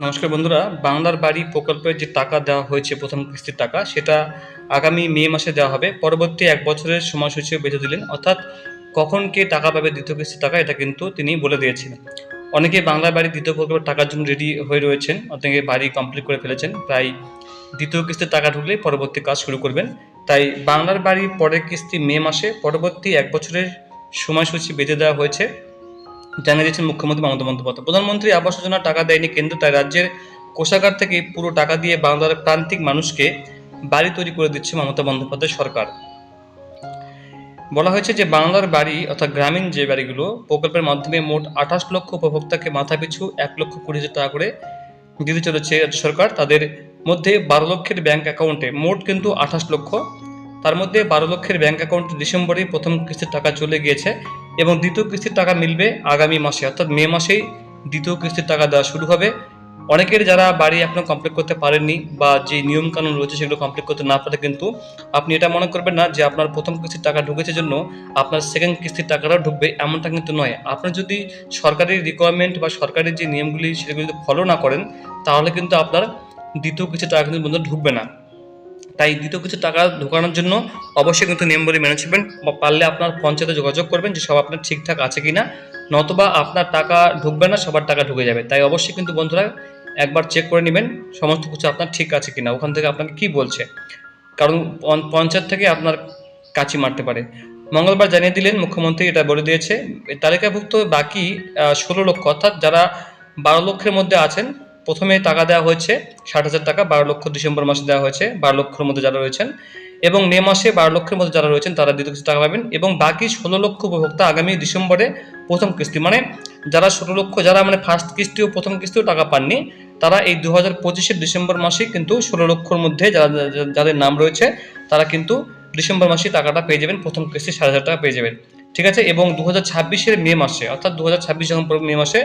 নমস্কার বন্ধুরা, বাংলার বাড়ি প্রকল্পের যে টাকা দেওয়া হয়েছে, প্রথম কিস্তির টাকা, সেটা আগামী মে মাসে দেওয়া হবে। পরবর্তী এক বছরের সময়সূচিও বেঁধে দিলেন। অর্থাৎ কখন কে টাকা পাবে দ্বিতীয় কিস্তির টাকা, এটা কিন্তু তিনি বলে দিয়েছেন অনেকে বাংলার বাড়ি দ্বিতীয় প্রকল্পের টাকার জন্য রেডি হয়ে রয়েছেন, অনেকে বাড়ি কমপ্লিট করে ফেলেছেন। প্রায় দ্বিতীয় কিস্তির টাকা ঢুকলেই পরবর্তী কাজ শুরু করবেন। তাই বাংলার বাড়ি পরের কিস্তি মে মাসে, পরবর্তী এক বছরের সময়সূচি বেঁধে দেওয়া হয়েছে। জানিয়ে দিয়েছেন মুখ্যমন্ত্রী মমতা বন্দ্যোপাধ্যায়। প্রধানমন্ত্রী আবাস যোজনা টাকা দেয়নি কেন্দ্র, তাই রাজ্যের কোষাগার থেকে পুরো টাকা দিয়ে বাংলার প্রান্তিক মানুষকে বাড়ি তৈরি করে দিচ্ছে মমতা বন্দ্যোপাধ্যায় সরকার। বলা হয়েছে যে বাংলার বাড়ি অর্থাৎ গ্রামীণ যে বাড়িগুলো, প্রকল্পের মাধ্যমে মোট আঠাশ লক্ষ উপভোক্তাকে মাথাপিছু এক লক্ষ কুড়ি হাজার টাকা করে দিতে চলেছে রাজ্য সরকার। তাদের মধ্যে বারো লক্ষের ব্যাংক অ্যাকাউন্টে মোট কিন্তু আঠাশ লক্ষ। তার মধ্যে বারো লক্ষের ব্যাংক অ্যাকাউন্টে ডিসেম্বরেই প্রথম কিস্তির টাকা চলে গিয়েছে। এবং দ্বিতীয় কিস্তির টাকা মিলবে আগামী মাসে, অর্থাৎ মে মাসেই দ্বিতীয় কিস্তির টাকা দেওয়া শুরু হবে। অনেকের যারা বাড়ি এখনও কমপ্লিট করতে পারেননি বা যে নিয়ম কানুন রয়েছে সেগুলো কমপ্লিট করতে না পারে কিন্তু আপনি এটা মনে করবেন না যে আপনার প্রথম কিস্তির টাকা ঢুকেছে জন্য আপনার সেকেন্ড কিস্তির টাকাটাও ঢুকবে এমনটা কিন্তু নয়। আপনি যদি সরকারি রিকোয়ারমেন্ট বা সরকারি যে নিয়মগুলি সেগুলো যদি ফলো না করেন তাহলে কিন্তু আপনার দ্বিতীয় কিস্তির টাকা কিন্তু বন্ধু ঢুকবে না। তাই দ্বিতীয় কিছু টাকা ঢোকানোর জন্য অবশ্যই কিন্তু নিয়মগুলি মেনে চলবেন পারলে আপনার পঞ্চায়েতে যোগাযোগ করবেন যে সব আপনার ঠিকঠাক আছে কি না নতবা আপনার টাকা ঢুকবে না, সবার টাকা ঢুকে যাবে। তাই অবশ্যই কিন্তু বন্ধুরা একবার চেক করে নেবেন সমস্ত কিছু আপনার ঠিক আছে কি না ওখান থেকে আপনাকে কি বলছে। কারণ পঞ্চ- পঞ্চায়েত থেকে আপনার কাছি মারতে পারে। মঙ্গলবার জানিয়ে দিলেন মুখ্যমন্ত্রী, এটা বলে দিয়েছে। তালিকাভুক্ত বাকি ষোলো লক্ষ, অর্থাৎ যারা বারো লক্ষের মধ্যে আছেন প্রথমে টাকা দেওয়া হয়েছে ষাট হাজার টাকা, বারো লক্ষ ডিসেম্বর মাসে দেওয়া হয়েছে, বারো লক্ষের মধ্যে যারা রয়েছেন। এবং মে মাসে বারো লক্ষের মধ্যে যারা রয়েছেন, তারা দ্বিতীয় কিস্তি টাকা পাবেন। এবং বাকি ষোলো লক্ষ উপভোক্তা আগামী ডিসেম্বরে প্রথম কিস্তি। মানে যারা ষোলো লক্ষ, যারা মানে ফার্স্ট কিস্তি ও প্রথম কিস্তিও টাকা পাননি, তারা এই দু হাজার পঁচিশের ডিসেম্বর মাসে কিন্তু ষোলো লক্ষর মধ্যে যারা, যাদের নাম রয়েছে, তারা কিন্তু ডিসেম্বর মাসে টাকাটা পেয়ে যাবেন। প্রথম কিস্তি সাড়ে হাজার টাকা পেয়ে যাবেন। ঠিক আছে? এবং দু হাজার ছাব্বিশের মে মাসে, অর্থাৎ দু হাজার ছাব্বিশ যখন মে মাসে,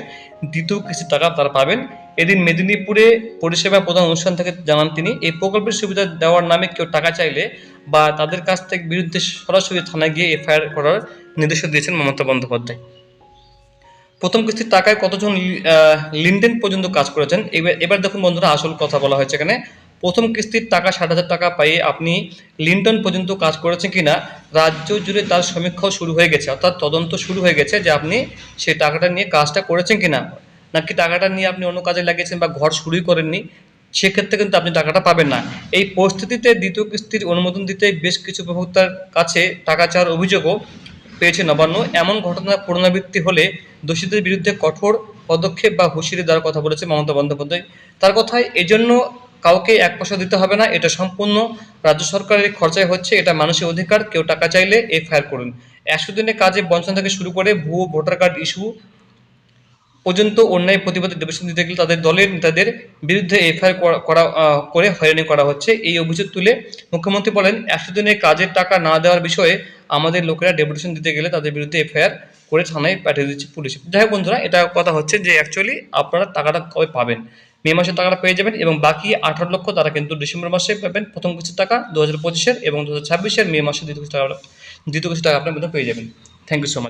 দ্বিতীয় কিস্তির টাকা তারা পাবেন। এদিন মেদিনীপুরে পরিষেবা প্রধান অনুষ্ঠান থেকে জানান তিনি, এই প্রকল্পের সুবিধা দেওয়ার নামে কেউ টাকা চাইলে বা তাদের কাছ থেকে বিরুদ্ধে সরাসরি থানায় গিয়ে এফআইআর করার নির্দেশ দিয়েছেন মমতা বন্দ্যোপাধ্যায়। প্রথম কিস্তির টাকায় কতজন লিনদেন পর্যন্ত কাজ করেছেন? এবার এবার দেখুন বন্ধুরা, আসল কথা বলা হয়েছে এখানে। প্রথম কিস্তির টাকা ষাট হাজার টাকা পাইয়ে আপনি লিন্টন পর্যন্ত কাজ করেছেন কিনা, রাজ্য জুড়ে তার সমীক্ষাও শুরু হয়ে গেছে, অর্থাৎ তদন্ত শুরু হয়ে গেছে যে আপনি সেই টাকাটা নিয়ে কাজটা করেছেন কিনা। নাকি টাকাটা নিয়ে আপনি অন্য কাজে লাগিয়েছেন বা ঘর শুরুই করেননি, সেক্ষেত্রে কিন্তু আপনি টাকাটা পাবেন না। এই পরিস্থিতিতে দ্বিতীয় কিস্তির অনুমোদন দিতে বেশ কিছু উপভোক্তার কাছে টাকা চাওয়ার অভিযোগও পেয়েছে নবান্ন। এমন ঘটনা পুনরাবৃত্তি হলে দোষীদের বিরুদ্ধে কঠোর পদক্ষেপ বা হুঁশিয়ারি দেওয়ার কথা বলেছে মমতা বন্দ্যোপাধ্যায়। তার কথায় এজন্য কাউকে এক পয়সা দিতে হবে না, এটা সম্পূর্ণ রাজ্য সরকারের খরচায় হচ্ছে, এটা মানুষের অধিকার, কেউ টাকা চাইলে এফআইআর করুন। একশো দিনের কাজে বঞ্চনা থেকে শুরু করে ভুয়ো ভোটার কার্ড ইস্যু পর্যন্ত অন্যায় প্রতিবাদে নির্বাচন দিতে গেলে তাদের দলের নেতাদের বিরুদ্ধে এফআইআর করা, করে হয়রানি করা হচ্ছে। এই অভিযোগ তুলে মুখ্যমন্ত্রী বলেন একশো দিনের কাজের টাকা না দেওয়ার বিষয়ে আমাদের লোকেরা ডেপুটেশন দিতে গেলে তাদের বিরুদ্ধে এফআইআর করে থানায় পাঠিয়ে দিচ্ছে পুলিশ। যাই হোক বন্ধুরা, এটা কথা হচ্ছে যে অ্যাকচুয়ালি আপনারা টাকাটা কবে পাবেন? মে মাসের টাকাটা পেয়ে যাবেন এবং বাকি আঠারো লক্ষ তারা কিন্তু ডিসেম্বর মাসে পাবেন। প্রথম কিছু টাকা দু হাজার পঁচিশের এবং দু হাজার ছাব্বিশের মে মাসে দ্বিতীয় কিছু টাকা দ্বিতীয় কিছু টাকা আপনার মধ্যে পেয়ে যাবেন। Thank you so much